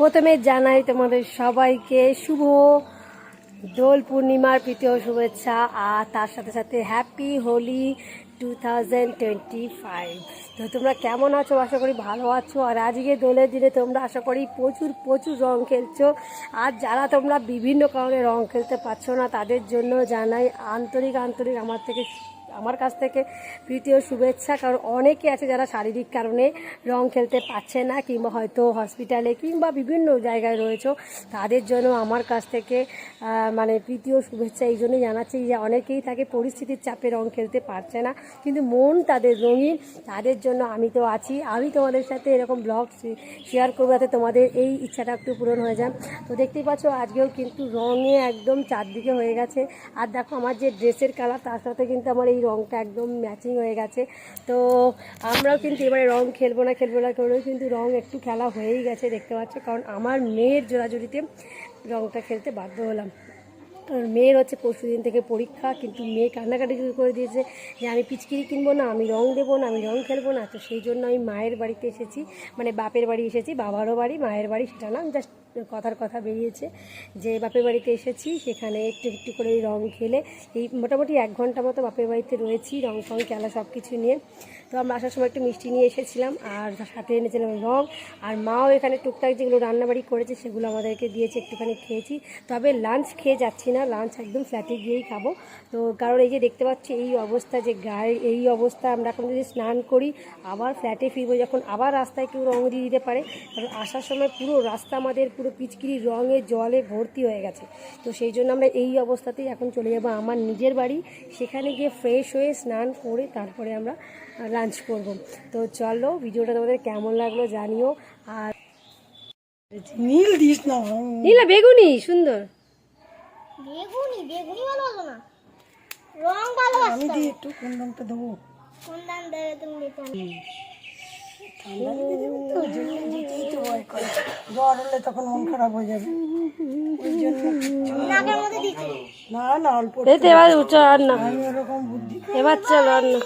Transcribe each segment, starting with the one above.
প্রথমে জানাই তোমাদের সবাইকে শুভ দোল পূর্ণিমার প্রীতীয় শুভেচ্ছা, আর তার সাথে সাথে হ্যাপি হোলি টু তো তোমরা কেমন আছো? আশা করি ভালো আছো। আর আজকে দোলের দিনে তোমরা আশা করি প্রচুর প্রচুর রং খেলছো। আর যারা তোমরা বিভিন্ন কারণে রং খেলতে পারছ না, তাদের জন্য জানাই আন্তরিক আন্তরিক আমার থেকে আমার কাছ থেকে প্রীতীয় শুভেচ্ছা, কারণ অনেকে আছে যারা শারীরিক কারণে রং খেলতে পারছে না, কিংবা হয়তো হসপিটালে কিংবা বিভিন্ন জায়গায় রয়েছে। তাদের জন্য আমার কাছ থেকে মানে প্রীতীয় শুভেচ্ছা এই জন্যই জানাচ্ছি যে অনেকেই থাকে পরিস্থিতির চাপে রং খেলতে পারছে না, কিন্তু মন তাদের রঙিন। তাদের জন্য আমি তো আছি। আমি তোমাদের সাথে এরকম ব্লগ শেয়ার করব যাতে তোমাদের এই ইচ্ছাটা একটু পূরণ হয়ে যায়। তো দেখতেই পাচ্ছ, আজকেও কিন্তু রঙে একদম চারদিকে হয়ে গেছে। আর দেখো, আমার যে ড্রেসের কালার তার সাথে কিন্তু আমার এই রঙটা একদম ম্যাচিং হয়ে গেছে। তো আমরাও কিন্তু এবারে রং খেলব না খেলব না করেও কিন্তু রং একটু খেলা হয়েই গেছে দেখতে পাচ্ছ। কারণ আমার মেয়ের জোড়াজুড়িতে রংটা খেলতে বাধ্য হলাম। কারণ মেয়ের হচ্ছে পরশু দিন থেকে পরীক্ষা, কিন্তু মেয়ে কান্নাকাটি শুরু করে দিয়েছে যে আমি পিচকিরি কিনবো না, আমি রং দেবো না, আমি রং খেলব না। তো সেই জন্য আমি মায়ের বাড়িতে এসেছি মানে বাপের বাড়ি এসেছি, বাবারও বাড়ি, মায়ের বাড়ি, সেটা না জাস্ট কথার কথা বেরিয়েছে যে বাপের বাড়িতে এসেছি, সেখানে একটু একটু করে রং খেলে। এই মোটামুটি এক ঘণ্টা মতো বাপের বাড়িতে রয়েছি, রং ফং খেলা সব কিছু নিয়ে। তো আমরা আসার সময় একটু মিষ্টি নিয়ে এসেছিলাম আর সাথে এনেছিলাম রং। আর মাও এখানে টুকটাক যেগুলো রান্নাবাড়ি করেছে, সেগুলো আমাদেরকে দিয়েছে, একটুখানি খেয়েছি। তবে লাঞ্চ খেয়ে যাচ্ছি না লাঞ্চ একদম ফ্ল্যাটে গিয়েই খাব। তো কারণ এই যে দেখতে পাচ্ছি, এই অবস্থা যে গায়ে, এই অবস্থা, আমরা এখন যদি স্নান করি, আবার ফ্ল্যাটে ফিরবো, যখন আবার রাস্তায় কেউ রং দিয়ে দিতে পারে। কারণ আসার সময় পুরো রাস্তা আমাদের পুরো পিচকিরি রঙে জলে ভর্তি হয়ে গেছে। তো সেই জন্য আমরা এই অবস্থাতেই এখন চলে যাব আমার নিজের বাড়ি। সেখানে গিয়ে ফ্রেশ হয়ে স্নান করে তারপরে আমরা লাঞ্চ করব। তো চলো ভিডিওটা তোমাদের কেমন লাগল জানিও। আর নীল দিস না নীলা বেগুনি সুন্দর। বেগুনি বেগুনি ভালোবাসো না। রং ভালো আমি দিই একটু কোন রঙটা দেবো? কোন দাম দেবে তুমি দিতে ঠান্ডা লেগে যাবে তো জন্য দিতেই তো ভয় করে। জ্বর হলে তখন মন খারাপ হয়ে যাবে। ওই জন্য না। নাকের মধ্যে দিতে। না না অল্প এই এবার উঠো আর না আমি ওরকম বুদ্ধি এবার চলো আর না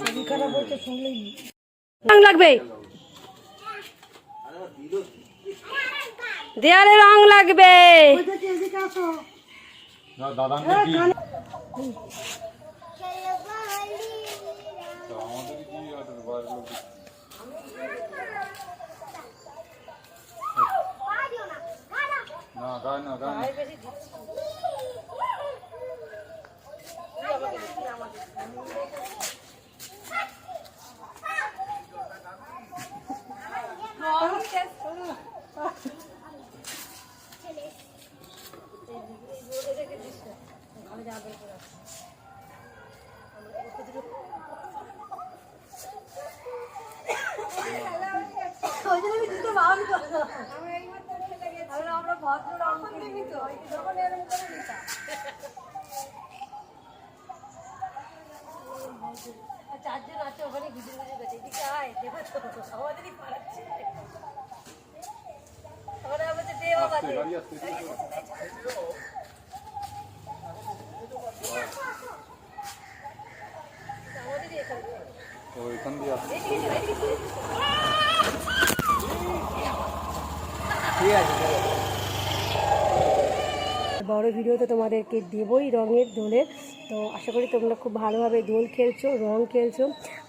শরীর খারাপ হয়েছে শুনলেই রং লাগবে? দেয়ালে রং লাগবে। এদিকে না চারজন আছে ওখানে গুজে গুজে গেছে। এদিকে আয় দেবো তো আমাদেরই পাড়াচ্ছে ওরা বলছে দে বাবা দে। দিয়ে আসতে। Oh. বড় ভিডিও তো তোমাদেরকে দেবই রঙের দোলের। তো আশা করি তোমরা খুব ভালোভাবে দোল খেলছো, রং খেলছো।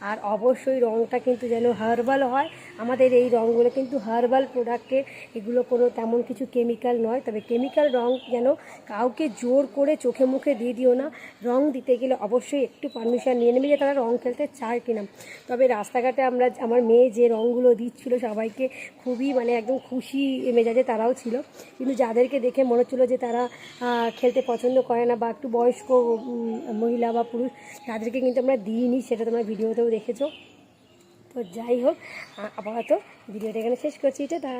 আর অবশ্যই রংটা কিন্তু যেন হার্বাল হয়। আমাদের এই রঙগুলো কিন্তু হার্বাল প্রোডাক্টে এগুলো কোনো তেমন কিছু কেমিক্যাল নয়। তবে কেমিক্যাল রং যেন কাউকে জোর করে চোখে মুখে দিয়ে দিও না। রং দিতে গেলে অবশ্যই একটু পারমিশন নিয়ে নেবে যে তারা রং খেলতে চায় কিনা। তবে রাস্তাঘাটে আমরা, আমার মেয়ে যে রঙগুলো দিচ্ছিল সবাইকে খুবই মানে একদম খুশি মেজাজে তারাও ছিল। কিন্তু যাদেরকে দেখে মনে হচ্ছিল যে তারা খেলতে পছন্দ করে না বা একটু বয়স্ক মহিলা বা পুরুষ, তাদেরকে কিন্তু আমরা দিইনি, সেটা তোমরা ভিডিওতেও দেখেছ। তো যাই হোক আপাতত ভিডিওটা এখানে শেষ করছি এটা